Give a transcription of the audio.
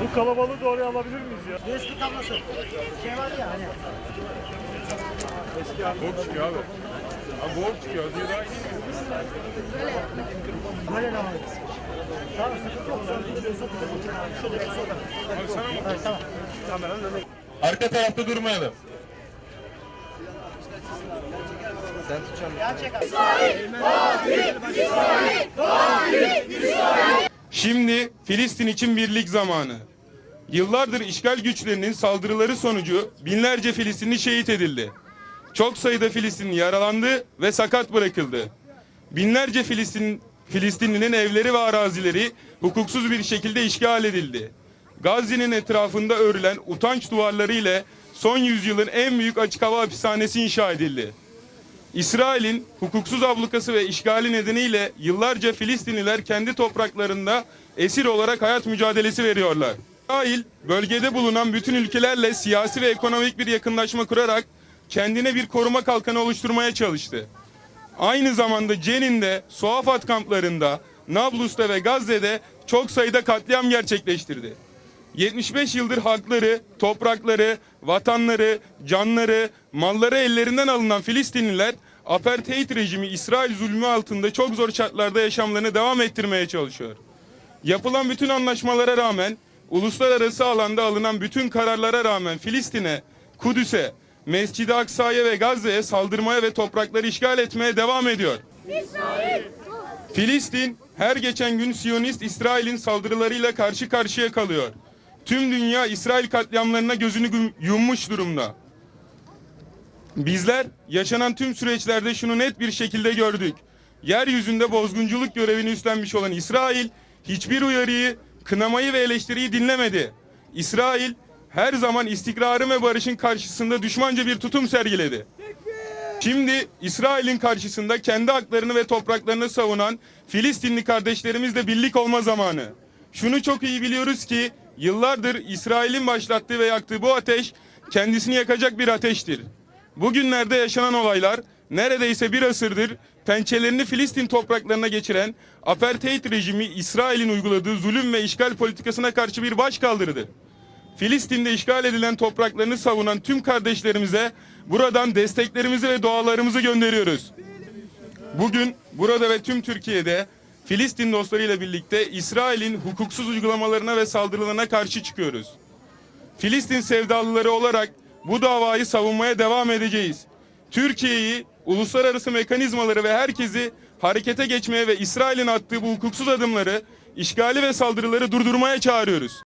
Bu kalabalığı da oraya alabilir miyiz ya? USB kablosu. Şey var ya hani. Borç çıkıyor abi. Abi borç çıkıyor. Diyor daha iyi. Böyle ne alırız? Tamam sıkıntı yok. Gidiyorsun. Şöyle bir soda. Abi sana mı? Tamam. Arka tarafta durmayalım. Şimdi Filistin için birlik zamanı. Yıllardır işgal güçlerinin saldırıları sonucu binlerce Filistinli şehit edildi. Çok sayıda Filistinli yaralandı ve sakat bırakıldı. Binlerce Filistin Filistinlinin evleri ve arazileri hukuksuz bir şekilde işgal edildi. Gazze'nin etrafında örülen utanç duvarları ile son yüzyılın en büyük açık hava hapishanesi inşa edildi. İsrail'in hukuksuz ablukası ve işgali nedeniyle yıllarca Filistinliler kendi topraklarında esir olarak hayat mücadelesi veriyorlar. İsrail bölgede bulunan bütün ülkelerle siyasi ve ekonomik bir yakınlaşma kurarak kendine bir koruma kalkanı oluşturmaya çalıştı. Aynı zamanda Cenin'de, Suafat kamplarında, Nablus'ta ve Gazze'de çok sayıda katliam gerçekleştirdi. 75 yıldır hakları, toprakları, vatanları, canları, malları ellerinden alınan Filistinliler apartheid rejimi İsrail zulmü altında çok zor şartlarda yaşamlarını devam ettirmeye çalışıyor. Yapılan bütün anlaşmalara rağmen, uluslararası alanda alınan bütün kararlara rağmen Filistin'e, Kudüs'e, Mescid-i Aksa'ya ve Gazze'ye saldırmaya ve toprakları işgal etmeye devam ediyor. Filistin her geçen gün Siyonist İsrail'in saldırılarıyla karşı karşıya kalıyor. Tüm dünya İsrail katliamlarına gözünü yummuş durumda. Bizler yaşanan tüm süreçlerde şunu net bir şekilde gördük. Yeryüzünde bozgunculuk görevini üstlenmiş olan İsrail hiçbir uyarıyı, kınamayı ve eleştiriyi dinlemedi. İsrail her zaman istikrarın ve barışın karşısında düşmanca bir tutum sergiledi. Şimdi İsrail'in karşısında kendi haklarını ve topraklarını savunan Filistinli kardeşlerimizle birlik olma zamanı. Şunu çok iyi biliyoruz ki yıllardır İsrail'in başlattığı ve yaktığı bu ateş kendisini yakacak bir ateştir. Bugünlerde yaşanan olaylar neredeyse bir asırdır pençelerini Filistin topraklarına geçiren apartheid rejimi İsrail'in uyguladığı zulüm ve işgal politikasına karşı bir başkaldırıdır. Filistin'de işgal edilen topraklarını savunan tüm kardeşlerimize buradan desteklerimizi ve dualarımızı gönderiyoruz. Bugün burada ve tüm Türkiye'de Filistin dostlarıyla birlikte İsrail'in hukuksuz uygulamalarına ve saldırılarına karşı çıkıyoruz. Filistin sevdalıları olarak bu davayı savunmaya devam edeceğiz. Türkiye'yi, uluslararası mekanizmaları ve herkesi harekete geçmeye ve İsrail'in attığı bu hukuksuz adımları, işgali ve saldırıları durdurmaya çağırıyoruz.